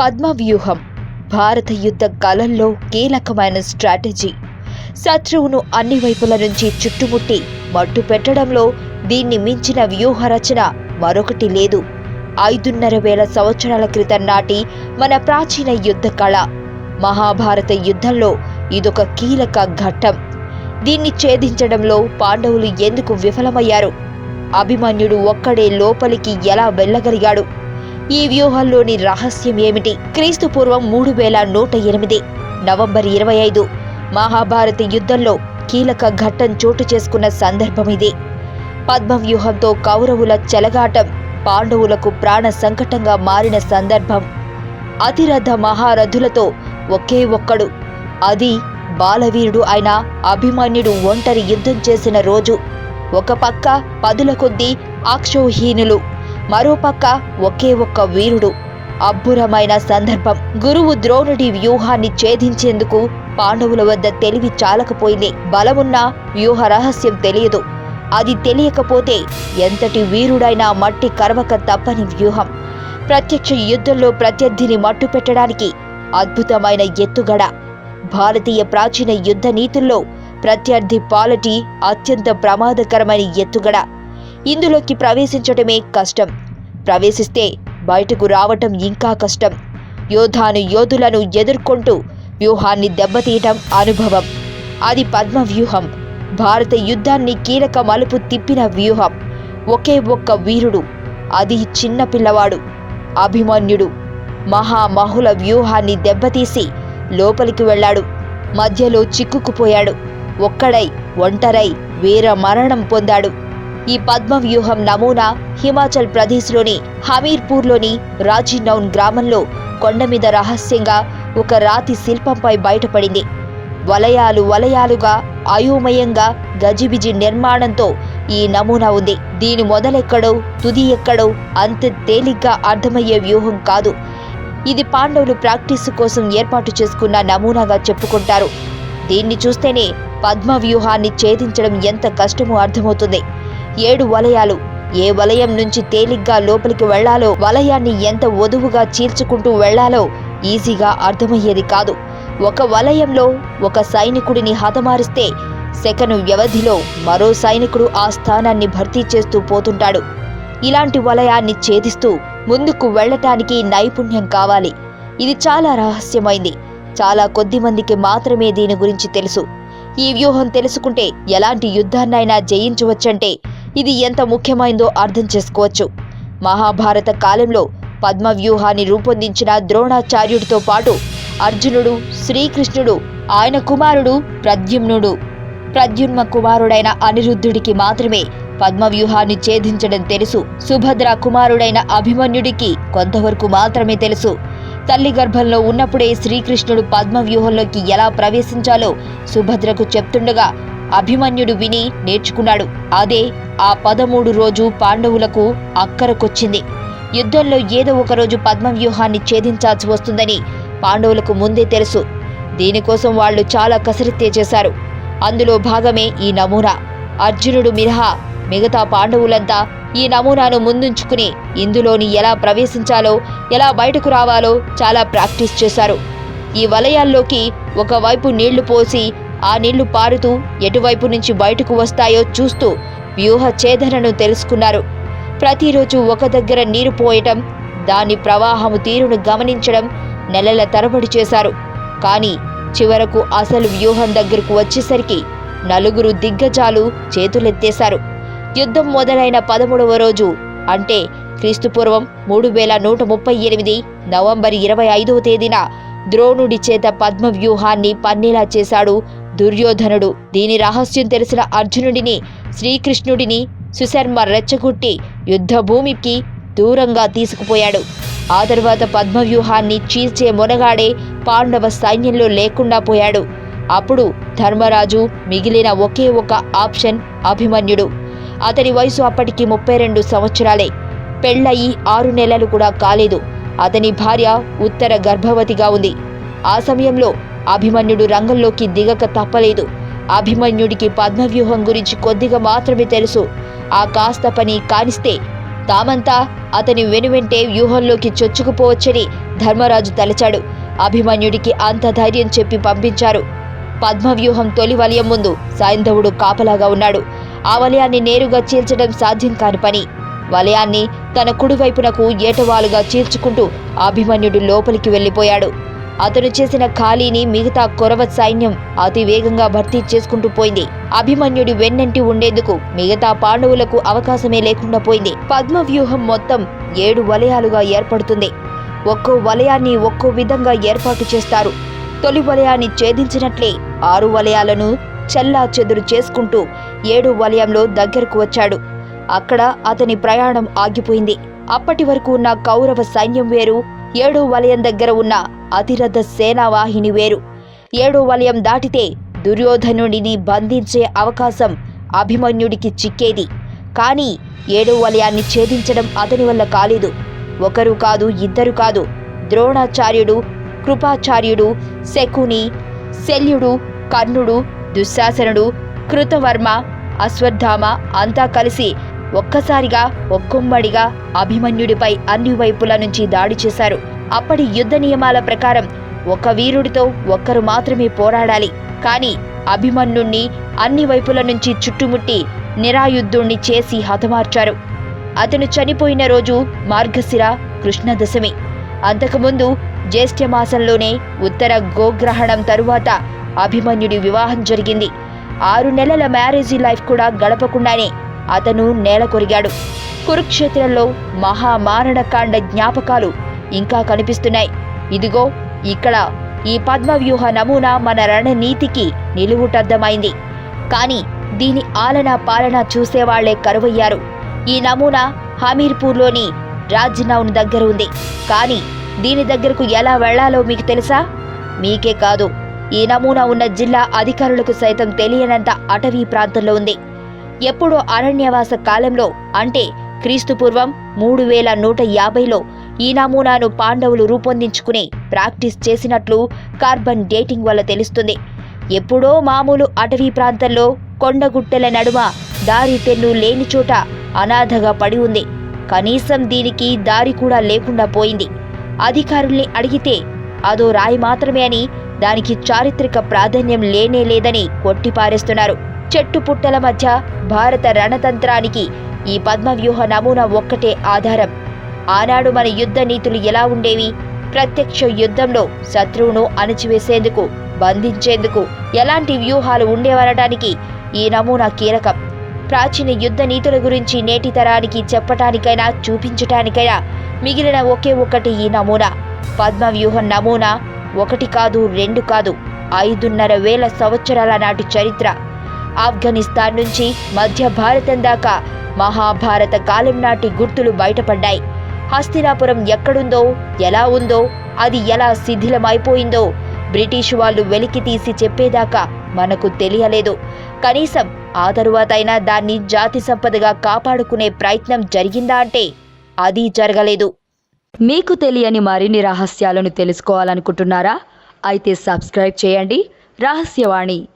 పద్మ వ్యూహం భారత యుద్ధ కళల్లో కీలకమైన స్ట్రాటజీ. శత్రువును అన్ని వైపుల నుంచి చుట్టుముట్టి మట్టు పెట్టడంలో దీన్ని మించిన వ్యూహ రచన మరొకటి లేదు. ఐదున్నర వేల సంవత్సరాల క్రితం నాటి మన ప్రాచీన యుద్ధ కళ. మహాభారత యుద్ధంలో ఇదొక కీలక ఘట్టం. దీన్ని ఛేదించడంలో పాండవులు ఎందుకు విఫలమయ్యారు? అభిమన్యుడు ఒక్కడే లోపలికి ఎలా వెళ్ళగలిగాడు? ఈ వ్యూహంలోని రహస్యం ఏమిటి? క్రీస్తు పూర్వం మూడు వేల నూట ఎనిమిది నవంబర్ ఇరవై ఐదు మహాభారత యుద్ధంలో కీలక ఘట్టం చోటు చేసుకున్న సందర్భం ఇది. పద్మవ్యూహంతో కౌరవుల చెలగాటం పాండవులకు ప్రాణ సంకటంగా మారిన సందర్భం. అతిరథ మహారథులతో ఒకే ఒక్కడు అది బాలవీరుడు అయిన అభిమన్యుడు ఒంటరి యుద్ధం చేసిన రోజు. ఒక పక్క పదుల కొద్దీ అక్షోహీనులు మరోపక్క ఒకే ఒక్క వీరుడు. అబ్బురమైన సందర్భం. గురువు ద్రోణుడి వ్యూహాన్ని ఛేదించేందుకు పాండవుల వద్ద తెలివి చాలకపోయింది. బలమున్న వ్యూహ రహస్యం తెలియదు. అది తెలియకపోతే ఎంతటి వీరుడైనా మట్టి కరవక తప్పని వ్యూహం. ప్రత్యక్ష యుద్ధంలో ప్రత్యర్థిని మట్టు పెట్టడానికి అద్భుతమైన ఎత్తుగడ. భారతీయ ప్రాచీన యుద్ధ నీతుల్లో ప్రత్యర్థి పాలటి అత్యంత ప్రమాదకరమైన ఎత్తుగడ. ఇందులోకి ప్రవేశించటమే కష్టం. ప్రవేశిస్తే బయటకు రావటం ఇంకా కష్టం. యోధాను యోధులను ఎదుర్కొంటూ వ్యూహాన్ని దెబ్బతీయటం అనుభవం. అది పద్మ వ్యూహం భారత యుద్ధాన్ని కీలక మలుపు తిప్పిన వ్యూహం. ఒకే ఒక్క వీరుడు. అది చిన్న పిల్లవాడు. అభిమన్యుడు. మహామహుల వ్యూహాన్ని దెబ్బతీసి లోపలికి వెళ్ళాడు. మధ్యలో చిక్కుకుపోయాడు. ఒక్కడై ఒంటరై వీర మరణం పొందాడు. ఈ పద్మ వ్యూహం నమూనా హిమాచల్ ప్రదేశ్లోని హమీర్పూర్లోని రాజీనౌన్ గ్రామంలో కొండ మీద రహస్యంగా ఒక రాతి శిల్పంపై బయటపడింది. వలయాలు వలయాలుగా అయోమయంగా గజిబిజి నిర్మాణంతో ఈ నమూనా ఉంది. దీని మొదలెక్కడో తుది ఎక్కడో అంత తేలిగ్గా అర్థమయ్యే వ్యూహం కాదు. ఇది పాండవులు ప్రాక్టీస్ కోసం ఏర్పాటు చేసుకున్న నమూనాగా చెప్పుకుంటారు. దీన్ని చూస్తేనే పద్మ వ్యూహాన్ని ఛేదించడం ఎంత కష్టమో అర్థమవుతుంది. ఏడు వలయాలు. ఏ వలయం నుంచి తేలిగ్గా లోపలికి వెళ్ళాలో వలయాన్ని ఎంత వదువుగా చీల్చుకుంటూ వెళ్ళాలో ఈజీగా అర్థమయ్యేది కాదు. ఒక వలయంలో ఒక సైనికుడిని హతమారిస్తే సెకను వ్యవధిలో మరో సైనికుడు ఆ స్థానాన్ని భర్తీ చేస్తూ పోతుంటాడు. ఇలాంటి వలయాన్ని ఛేదిస్తూ ముందుకు వెళ్ళటానికి నైపుణ్యం కావాలి. ఇది చాలా రహస్యమైంది. చాలా కొద్ది మందికి మాత్రమే దీని గురించి తెలుసు. ఈ వ్యూహం తెలుసుకుంటే ఎలాంటి యుద్ధాన్నైనా జయించవచ్చంటే ఇది ఎంత ముఖ్యమైందో అర్థం చేసుకోవచ్చు. మహాభారత కాలంలో పద్మ వ్యూహాన్ని రూపొందించిన ద్రోణాచార్యుడితో పాటు అర్జునుడు శ్రీకృష్ణుడు ఆయన కుమారుడు ప్రద్యుమ్నుడు. ప్రద్యుమ్న కుమారుడైన అనిరుద్ధుడికి మాత్రమే పద్మవ్యూహాన్ని ఛేదించడం తెలుసు. సుభద్ర కుమారుడైన అభిమన్యుడికి కొంతవరకు మాత్రమే తెలుసు. తల్లి గర్భంలో ఉన్నప్పుడే శ్రీకృష్ణుడు పద్మవ్యూహంలోకి ఎలా ప్రవేశించాలో సుభద్రకు చెప్తుండగా అభిమన్యుడు విని నేర్చుకున్నాడు. అదే ఆ పదమూడు రోజు పాండవులకు అక్కరకొచ్చింది. యుద్ధంలో ఏదో ఒక రోజు పద్మవ్యూహాన్ని ఛేదించాల్సి వస్తుందని పాండవులకు ముందే తెలుసు. దీనికోసం వాళ్ళు చాలా కసరత్తే చేశారు. అందులో భాగమే ఈ నమూనా. అర్జునుడు మినహా మిగతా పాండవులంతా ఈ నమూనాను ముందుంచుకుని ఇందులోని ఎలా ప్రవేశించాలో ఎలా బయటకు రావాలో చాలా ప్రాక్టీస్ చేశారు. ఈ వలయాల్లోకి ఒకవైపు నీళ్ళు పోసి ఆ నీళ్ళు పారుతూ ఎటువైపు నుంచి బయటకు వస్తాయో చూస్తూ వ్యూహ ఛేదనను తెలుసుకున్నారు. ప్రతిరోజు ఒక దగ్గర నీరు పోయటం దాని ప్రవాహము తీరును గమనించడం నెలల తరబడి చేశారు. కానీ చివరకు అసలు వ్యూహం దగ్గరకు వచ్చేసరికి నలుగురు దిగ్గజాలు చేతులెత్తేశారు. యుద్ధం మొదలైన పదమూడవ రోజు అంటే క్రీస్తుపూర్వం మూడు వేల నూట ముప్పై ఎనిమిది నవంబర్ ఇరవై ఐదవ తేదీన ద్రోణుడి చేత పద్మ వ్యూహాన్ని పన్నేలా చేశాడు దుర్యోధనుడు. దీని రహస్యం తెలిసిన అర్జునుడిని శ్రీకృష్ణుడిని సుశర్మ రెచ్చగొట్టి యుద్ధభూమికి దూరంగా తీసుకుపోయాడు. ఆ తర్వాత పద్మవ్యూహాన్ని చీల్చే మొనగాడే పాండవ సైన్యంలో లేకుండా పోయాడు. అప్పుడు ధర్మరాజు మిగిలిన ఒకే ఒక ఆప్షన్ అభిమన్యుడు. అతని వయసు అప్పటికి ముప్పై రెండు సంవత్సరాలే. పెళ్ళయి ఆరు నెలలు కూడా కాలేదు. అతని భార్య ఉత్తర గర్భవతిగా ఉంది. ఆ సమయంలో అభిమన్యుడు రంగంలోకి దిగక తప్పలేదు. అభిమన్యుడికి పద్మవ్యూహం గురించి కొద్దిగా మాత్రమే తెలుసు. ఆ కాస్త పని కానిస్తే తామంతా అతని వెనువెంటే వ్యూహంలోకి చొచ్చుకుపోవచ్చని ధర్మరాజు తలచాడు. అభిమన్యుడికి అంత ధైర్యం చెప్పి పంపించారు. పద్మవ్యూహం తొలి వలయం ముందు సాయంధవుడు కాపలాగా ఉన్నాడు. ఆ వలయాన్ని నేరుగా చీల్చడం సాధ్యం కాని పని. వలయాన్ని తన కుడివైపునకు ఏటవాలుగా చీల్చుకుంటూ అభిమన్యుడు లోపలికి వెళ్ళిపోయాడు. అతను చేసిన ఖాళీని మిగతా కొరవ సైన్యం అతి వేగంగా భర్తీ చేసుకుంటూ పోయింది. అభిమన్యుడి వెన్నంటి ఉండేందుకు మిగతా పాండవులకు అవకాశమే లేకుండా పోయింది. పద్మవ్యూహం మొత్తం ఏడు వలయాలుగా ఏర్పడుతుంది. ఒక్కో వలయాన్ని ఒక్కో విధంగా ఏర్పాటు చేస్తారు. తొలి వలయాన్ని ఛేదించినట్లే ఆరు వలయాలను చల్లా చెదురు చేసుకుంటూ ఏడు వలయంలో దగ్గరకు వచ్చాడు. అక్కడ అతని ప్రయాణం ఆగిపోయింది. అప్పటి వరకు ఉన్న కౌరవ సైన్యం వేరు ఏడో వలయం దగ్గర ఉన్న అతిరథ సేనావాహిని వేరు. ఏడో వలయం దాటితే దుర్యోధనుడిని బంధించే అవకాశం అభిమన్యుడికి చిక్కేది. కానీ ఏడో వలయాన్ని ఛేదించడం అతని వల్ల కాలేదు. ఒకరు కాదు ఇద్దరు కాదు. ద్రోణాచార్యుడు కృపాచార్యుడు శకుని శల్యుడు కర్ణుడు దుశ్శాసనుడు కృతవర్మ అశ్వత్థామ అంతా కలిసి ఒక్కసారిగా ఒక్కొమ్మడిగా అభిమన్యుడిపై అన్ని వైపుల నుంచి దాడి చేశారు. అప్పటి యుద్ధ నియమాల ప్రకారం ఒక వీరుడితో ఒక్కరు మాత్రమే పోరాడాలి. కానీ అభిమన్యుణ్ణి అన్ని వైపుల నుంచి చుట్టుముట్టి నిరాయుద్ధుణ్ణి చేసి హతమార్చారు. అతను చనిపోయిన రోజు మార్గశిర కృష్ణదశమి. అంతకుముందు జ్యేష్ఠ మాసంలోనే ఉత్తర గోగ్రహణం తరువాత అభిమన్యుడి వివాహం జరిగింది. ఆరు నెలల మ్యారేజీ లైఫ్ కూడా గడపకుండానే అతను నేల కొరిగాడు. కురుక్షేత్రంలో మహామారణకాండ జ్ఞాపకాలు ఇంకా కనిపిస్తున్నాయి. ఇదిగో ఇక్కడ ఈ పద్మవ్యూహ నమూనా మన రణనీతికి నిలువుటద్దమైంది కానీ దీని ఆలన పాలన చూసేవాళ్ళే కరువయ్యారు. ఈ నమూనా హమీర్పూర్లోని రాజ్నౌన్ దగ్గర ఉంది. కానీ దీని దగ్గరకు ఎలా వెళ్ళాలో మీకు తెలుసా? మీకే కాదు. ఈ నమూనా ఉన్న జిల్లా అధికారులకు సైతం తెలియనంత అటవీ ప్రాంతంలో ఉంది. ఎప్పుడో అరణ్యవాస కాలంలో అంటే క్రీస్తుపూర్వం మూడు వేల నూట యాభైలో ఈ నమూనాను పాండవులు రూపొందించుకుని ప్రాక్టీస్ చేసినట్లు కార్బన్ డేటింగ్ వల్ల తెలుస్తుంది. ఎప్పుడో మామూలు అటవీ ప్రాంతంలో కొండగుట్టెల నడుమ దారి తెన్ను లేని చోట అనాథగా పడి ఉంది. కనీసం దీనికి దారి కూడా లేకుండా పోయింది. అధికారుల్ని అడిగితే అదో రాయి మాత్రమే అని దానికి చారిత్రక ప్రాధాన్యం లేనే లేదని కొట్టిపారేస్తున్నారు. చెట్టు పుట్టల మధ్య భారత రణతంత్రానికి ఈ పద్మవ్యూహ నమూనా ఒక్కటే ఆధారం. ఆనాడు మన యుద్ధ నీతులు ఎలా ఉండేవి? ప్రత్యక్ష యుద్ధంలో శత్రువును అణచివేసేందుకు బంధించేందుకు ఎలాంటి వ్యూహాలు ఉండేవనటానికి ఈ నమూనా కీలకం. ప్రాచీన యుద్ధ నీతుల గురించి నేటి తరానికి చెప్పటానికైనా చూపించటానికైనా మిగిలిన ఒకే ఒకటి ఈ నమూనా. పద్మవ్యూహం నమూనా ఒకటి కాదు రెండు కాదు ఐదున్నర వేల సంవత్సరాల నాటి చరిత్ర. ఆఫ్ఘనిస్తాన్ నుంచి మధ్య భారతం దాకా మహాభారత కాలం నాటి గుర్తులు బయటపడ్డాయి. హస్తినాపురం ఎక్కడుందో ఎలా ఉందో అది ఎలా శిథిలమైపోయిందో బ్రిటిష్ వాళ్ళు వెలికి తీసి చెప్పేదాకా మనకు తెలియలేదు. కనీసం ఆ తరువాతైనా దాన్ని జాతి సంపదగా కాపాడుకునే ప్రయత్నం జరిగిందా అంటే అది జరగలేదు. మీకు తెలియని మరిన్ని రహస్యాలను తెలుసుకోవాలనుకుంటున్నారా? అయితే సబ్స్క్రైబ్ చేయండి. రహస్యవాణి